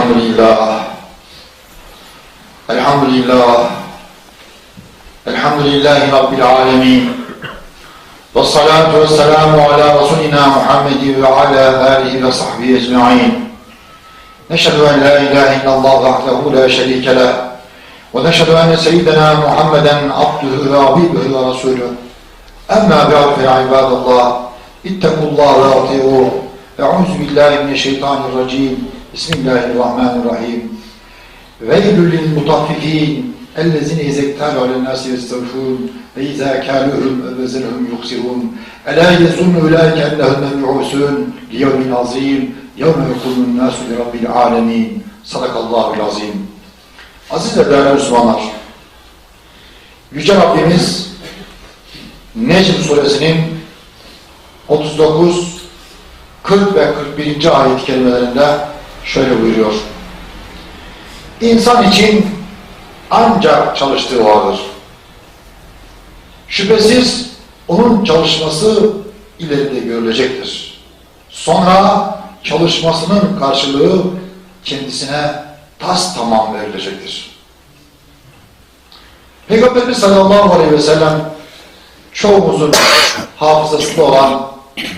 الحمد لله الحمد لله الحمد لله رب العالمين والصلاة والسلام على رسولنا محمد وعلى آله وصحبه أجمعين نشهد أن لا إله إلا الله وحده لا شريك له ونشهد أن سيدنا محمدا عبده وحبيبه ورسوله أما بعد يا عباد الله اتقوا الله وأطيعوه أعوذ بالله من الشيطان الرجيم Bismillahirrahmanirrahim. Veylülil mutaffifin ellezine izektalu alen nasi yestevfun ve izâ kâluhum ve vezirhum yuksirun elâ yezunnu ulâike ennehum mem'ûsûn liyevmin azîm yevme yekumun nâsu li rabbil âlemîn sadakallâhu azîm Aziz ve değerli Müslümanlar Yüce Rabbimiz Necm suresinin 39 40 ve 41. ayet kelimelerinde şöyle buyuruyor. İnsan için ancak çalıştığı vardır. Şüphesiz onun çalışması ileride görülecektir. Sonra çalışmasının karşılığı kendisine tas tamam verilecektir. Peygamberimiz sallallahu aleyhi ve sellem çoğumuzun hafızasında olan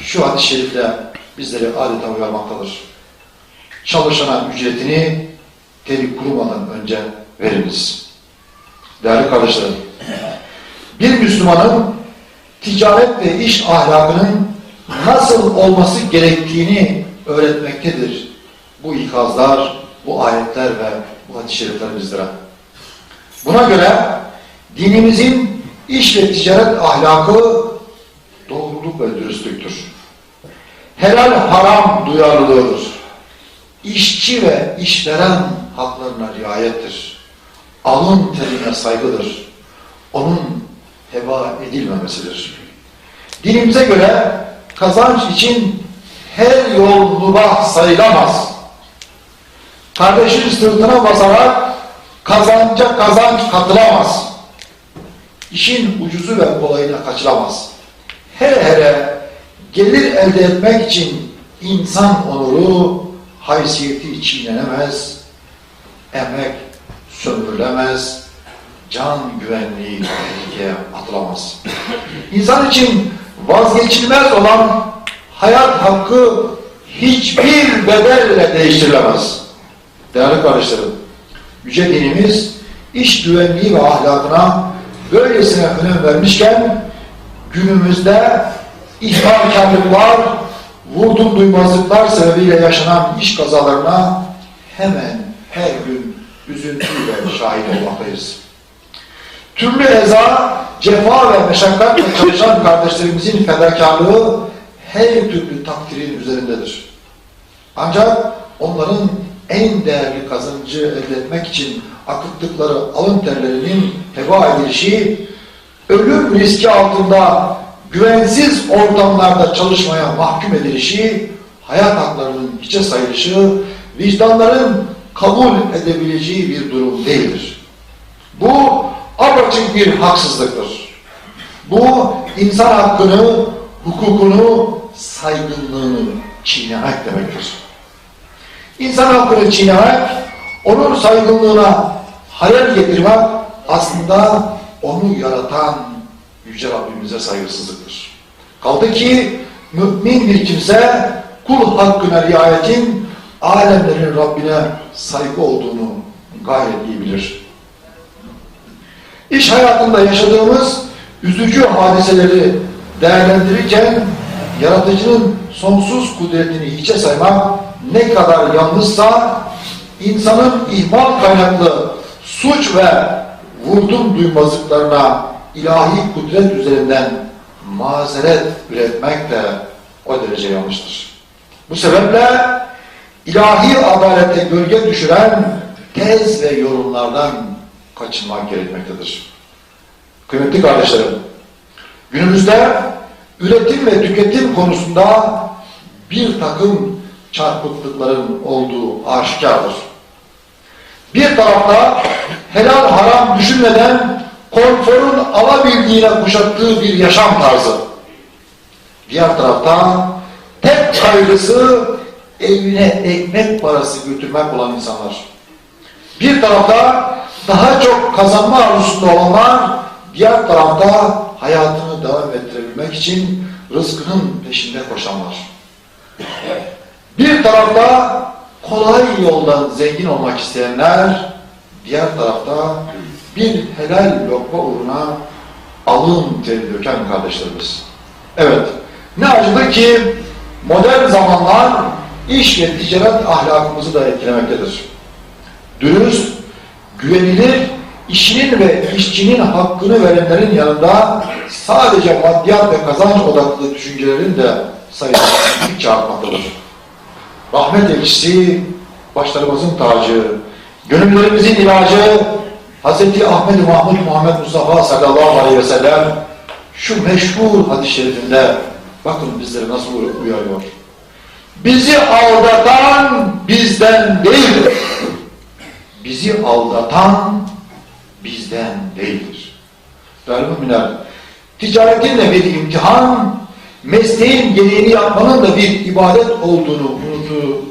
şu hadis-i şerifle bizleri adeta uyarmaktadır. Çalışana ücretini teli kurumadan önce veriniz. Değerli kardeşlerim, bir Müslümanın ticaret ve iş ahlakının nasıl olması gerektiğini öğretmektedir. Bu ikazlar, bu ayetler ve bu hadis-i şerifler. Buna göre dinimizin iş ve ticaret ahlakı doğruluk ve dürüstlüktür. Helal haram duyarlılığıdır. İşçi ve işveren haklarına riayettir. Alın terine saygıdır. Onun heba edilmemesidir. Dinimize göre kazanç için her yol mubah sayılamaz. Kardeşin sırtına basarak kazanca kazanç katılamaz. İşin ucuzu ve kolayına kaçılamaz. Hele hele gelir elde etmek için insan onuru, haysiyeti çiğnenemez, emek sömürülemez, can güvenliği tehlikeye atılamaz. İnsan için vazgeçilmez olan hayat hakkı hiçbir bedelle değiştirilemez. Değerli kardeşlerim, Yüce dinimiz iş güvenliği ve ahlakına böylesine önem vermişken günümüzde ihmalkarlıklar, vurdum duymazlıklar sebebiyle yaşanan iş kazalarına hemen her gün üzüntüyle şahit olmaktayız. Türlü eza, cefa ve meşakkatle çalışan kardeşlerimizin fedakarlığı her türlü takdirin üzerindedir. Ancak onların en değerli kazancı elde etmek için akıttıkları alın terlerinin heba edilişi, ölüm riski altında güvensiz ortamlarda çalışmaya mahkum edilişi, hayat haklarının hiçe sayılışı, vicdanların kabul edebileceği bir durum değildir. Bu apaçık bir haksızlıktır. Bu insan hakkını, hukukunu, saygınlığını çiğnemek demektir. İnsan hakkını çiğnemek, onun saygınlığına hayal getirmek aslında onu yaratan Yüce Rabbimize saygısızlıktır. Kaldı ki mümin bir kimse kul hakkına riayetin alemlerin Rabbine saygı olduğunu gayet iyi bilir. İş hayatında yaşadığımız üzücü hadiseleri değerlendirirken yaratıcının sonsuz kudretini hiçe saymak ne kadar yanlışsa insanın ihmal kaynaklı suç ve vurdum duymazlıklarına ilahi kudret üzerinden mazeret üretmek de o derece yanlıştır. Bu sebeple ilahi adalete gölge düşüren tez ve yorumlardan kaçınmak gerekmektedir. Kıymetli kardeşlerim, günümüzde üretim ve tüketim konusunda bir takım çarpıklıkların olduğu aşikardır. Bir tarafta helal haram düşünmeden konforun alabildiğine kuşattığı bir yaşam tarzı. Diğer tarafta tek kaygısı evine ekmek parası götürmek olan insanlar. Bir tarafta daha çok kazanma arzusunda olanlar, diğer tarafta hayatını devam ettirebilmek için rızkının peşinde koşanlar. Bir tarafta kolay yoldan zengin olmak isteyenler, diğer tarafta bir helal lokma uğruna alın teri döken kardeşlerimiz. Evet, ne acıdır ki modern zamanlar iş ve ticaret ahlakımızı da etkilemektedir. Dürüst, güvenilir, işinin ve işçinin hakkını verenlerin yanında sadece maddiyat ve kazanç odaklı düşüncelerin de sayısı gittikçe artmaktadır. Rahmet elçisi, başlarımızın tacı, gönüllerimizin ilacı, Hz. Ahmet Mahmud Muhammed Mustafa sallallahu aleyhi ve sellem şu meşhur hadis-i şerifinde bakın bizleri nasıl uyarıyor. Bizi aldatan bizden değildir. Bizi aldatan bizden değildir. Değerli müminler, ticaretin de bir imtihan, mesleğin gereğini yapmanın da bir ibadet olduğunu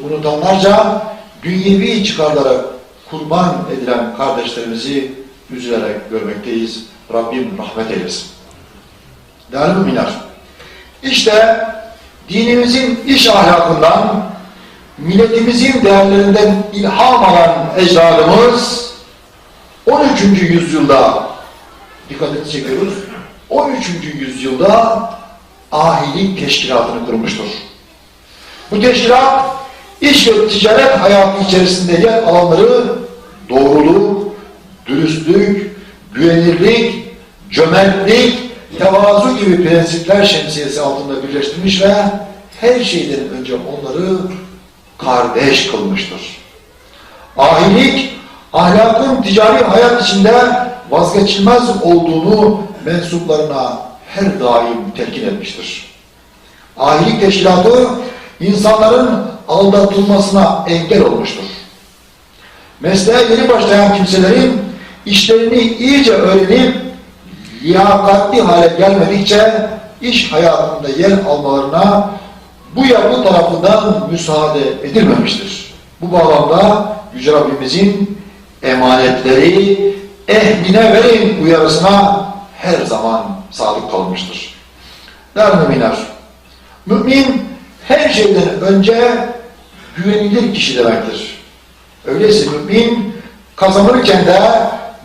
unutanlarca dünyevi çıkarlara kurban edilen kardeşlerimizi üzülerek görmekteyiz. Rabbim rahmet eylesin. Değerli müminler, işte dinimizin iş ahlakından, milletimizin değerlerinden ilham alan ecdadımız 13. yüzyılda dikkatini çekiyoruz. 13. yüzyılda ahilik teşkilatını kurmuştur. Bu teşkilat iş ve ticaret hayatı içerisinde yer alanları doğruluk, dürüstlük, güvenirlik, cömertlik, tevazu gibi prensipler şemsiyesi altında birleştirmiş ve her şeyden önce onları kardeş kılmıştır. Ahilik, ahlakın ticari hayat içinde vazgeçilmez olduğunu mensuplarına her daim telkin etmiştir. Ahilik teşkilatı insanların aldatılmasına engel olmuştur. Mesleğe yeni başlayan kimselerin işlerini iyice öğrenip liyakatli hale gelmedikçe iş hayatında yer almalarına bu yapı tarafından müsaade edilmemiştir. Bu bağlamda Yüce Rabbimizin emanetleri ehline verin uyarısına her zaman sadık kalmıştır. Değerli müminler, mümin her şeyden önce güvenilir kişi demektir. Öyleyse mümin kazanırken de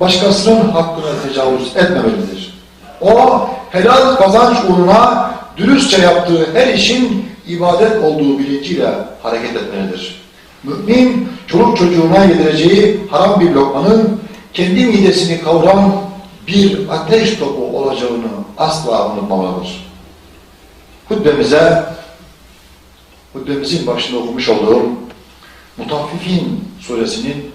başkasının hakkına tecavüz etmemelidir. O helal kazanç uğruna dürüstçe yaptığı her işin ibadet olduğu bilinciyle hareket etmelidir. Mümin çoluk çocuğuna yedireceği haram bir lokmanın kendi midesini kavuran bir ateş topu olacağını asla unutmamalıdır. Hutbemize, hutbemizin başında okumuş olduğum Mutaffifin suresinin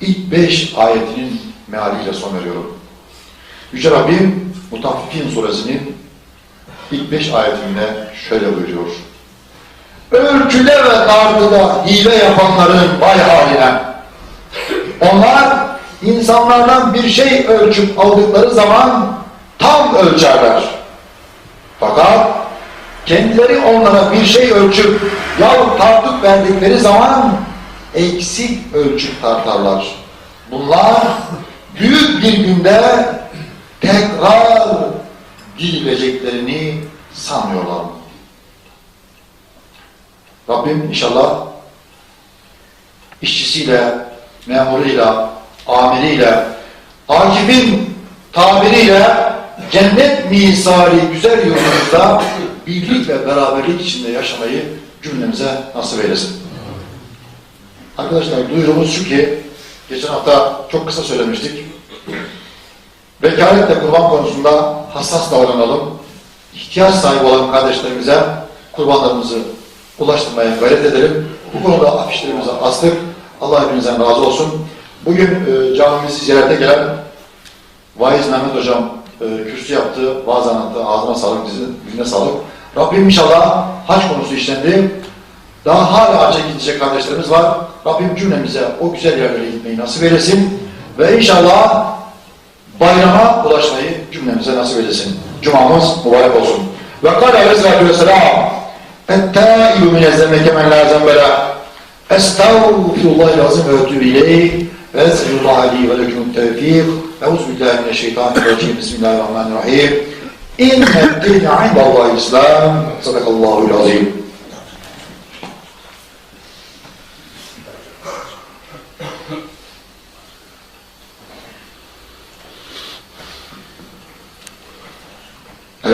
ilk beş ayetinin mealiyle son veriyorum. Yüce Rabbim Mutaffifin suresinin ilk beş ayetinde şöyle buyuruyor. Ölçüde ve tartıda hile yapanların vay haline. Onlar insanlardan bir şey ölçüp aldıkları zaman tam ölçerler. Fakat kendileri onlara bir şey ölçüp yahut tartıp verdikleri zaman eksik ölçüp tartarlar. Bunlar büyük bir günde tekrar dileceklerini sanıyorlar. Rabbim inşallah işçisiyle, memuruyla, amiriyle, Akif'in tabiriyle cennet misali güzel yolumuzda birlik ve beraberlik içinde yaşamayı cümlemize nasip eylesin. Arkadaşlar duyurumuz şu ki, geçen hafta çok kısa söylemiştik. Vekaletle kurban konusunda hassas davranalım. İhtiyaç sahibi olan kardeşlerimize kurbanlarımızı ulaştırmaya gayret edelim. Bu konuda afişlerimizi astık. Allah hepinizden razı olsun. Bugün e, camimizi ziyarete gelen Vaiz Mehmet Hocam e, kürsü yaptı, vaaz anlattı. Ağzına sağlık, dizine sağlık. Rabbim inşallah haç konusu işlendi. Daha hala hacca gidecek kardeşlerimiz var. Rabbim cümlemize o güzel yerlere gitmeyi nasip eylesin ve inşallah bayrama ulaşmayı cümlemize nasip eylesin. Cumamız mübarek olsun. Ve kâle aleyhissalâtu vesselâm Ettâibü minezzemmeke men lâ zembelâ Estağfirullahil azim ve ötübü ileyh ve ezgirullah li ve lekûn tevfîk Euzubillahimineşşeytanirracim Bismillahirrahmanirrahim İnne dîne indallâhi islam Sadakallâhu'l-azîm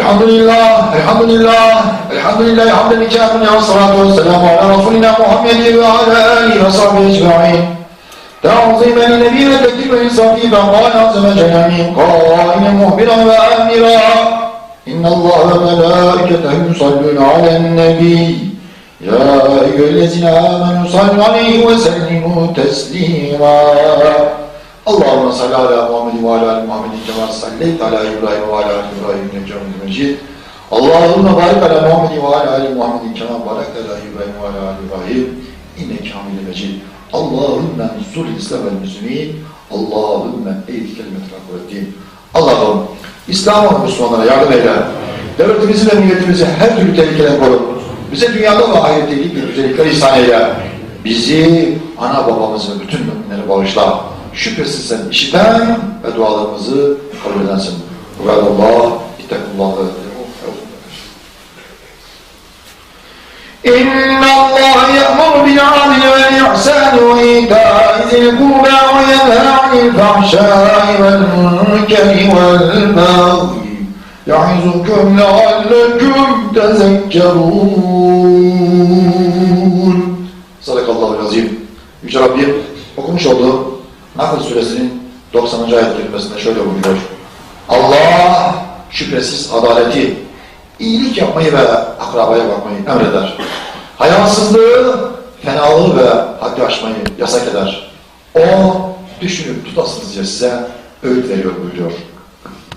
الحمد لله الحمد لله الحمد لله حمدا كاملا والصلاة والسلام على رسولنا محمد وعلى آله وصحبه أجمعين تعظيما لنبينا تكريما صفيفا قال عظم جنامين قائلا مخبرا وآمرا إن الله وملائكته يصلون على النبي يا أيها الذين آمنوا صلوا عليه وسلموا تسليما Allahümme salli ala Muhammed ve ala Muhammedin kema salleyt ala İbrahim ve ala İbrahim ne kemid mecid. Allahümme barik ala Muhammed ve ala ali Muhammedin kema barak ala İbrahim ve ala İbrahim inne kamil mecid. Allahümme nusur İslam ve müslümin. Allahümme eğit kelimet rakvettin. Allah'ım İslam'a Müslümanlara yardım eyle. Devletimizi ve milletimizi her türlü tehlikeden koru. Bize dünyada ve ahirette gibi güzellikler ihsan eyle. Bizi, ana babamızı, bütün müminleri bağışla. Şüphesiz sen işiten ve dualarımızı kabul edensin. Ubadallah, ittakullahı. إن الله يأمر بالعدل والإحسان وإيتاء ذي القربى وينهى عن الفحشاء والمنكر والبغي يعظكم لعلكم تذكرون Sadakallahu azim. Yüce Rabbim okumuş olduğu Nahl suresinin 90. ayet kelimesinde şöyle buyuruyor. Allah şüphesiz adaleti, iyilik yapmayı ve akrabaya bakmayı emreder. Hayasızlığı, fenalığı ve haddi aşmayı yasak eder. O düşünüp tutasınız diye size öğüt veriyor buyuruyor.